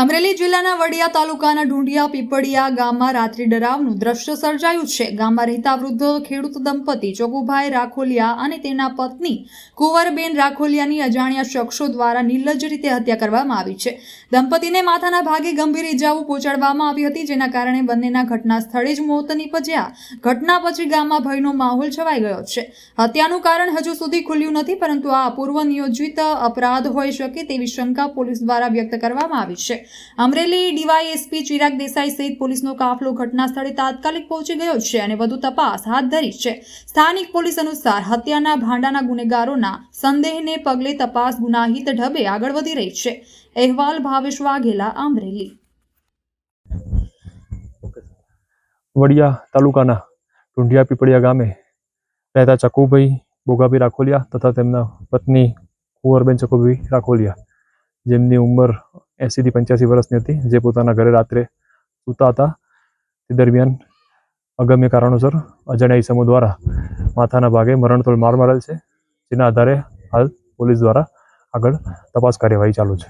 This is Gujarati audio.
અમરેલી જિલ્લાના વડિયા તાલુકાના ઢુંડિયા પીપળિયા ગામમાં રાત્રિ ડરાવનું દ્રશ્ય સર્જાયું છે. ગામમાં રહેતા વૃદ્ધ, ખેડૂત દંપતી ચોગુભાઈ રાખોલિયા અને તેના પત્ની કુંવરબેન રાખોલિયાની અજાણ્યા શખ્સો દ્વારા નિર્લજ્જ રીતે હત્યા કરવામાં આવી છે. દંપતીને માથાના ભાગે ગંભીર ઇજાઓ પહોંચાડવામાં આવી હતી, જેના કારણે બંનેના ઘટના સ્થળે જ મોત નીપજ્યા. ઘટના પછી ગામમાં ભયનો માહોલ છવાઈ ગયો છે. હત્યાનું કારણ હજુ સુધી ખુલ્યું નથી, પરંતુ આ અપૂર્વ નિયોજિત અપરાધ હોઈ શકે તેવી શંકા પોલીસ દ્વારા વ્યક્ત કરવામાં આવી છે. અમરેલી ડીવાયએસપી ચિરાગ દેસાઈ સહિત પોલીસનો કાફલો ઘટના સ્થળે તાત્કાલિક પહોંચી ગયો છે અને વધુ તપાસ હાથ ધરી છે. સ્થાનિક પોલીસ અનુસાર હત્યાના ભાંડાના ગુનેગારોના સંદેહને પગલે તપાસ ગુનાહિત ઢબે આગળ વધી રહી છે. અહેવાલ ભાવેશ વાઘેલા, અમરેલી. વડિયા તાલુકાના ઢુંઢિયા પીપળિયા ગામે રહેતા ચકુભાઈ બોગાભાઈ રાખોલિયા તથા તેમના પત્ની કુંવરબેન ચકુભાઈ રાખોલિયા જેમની ઉંમર એંસીથી પંચ્યાસી વર્ષની હતી, જે પોતાના ઘરે રાત્રે સૂતા હતા. તે દરમિયાન અગમ્ય કારણોસર અજાણ્યા ઈસમો દ્વારા માથાના ભાગે મરણતોલ માર મારેલ છે, જેના આધારે હાલ પોલીસ દ્વારા આગળ તપાસ કાર્યવાહી ચાલુ છે.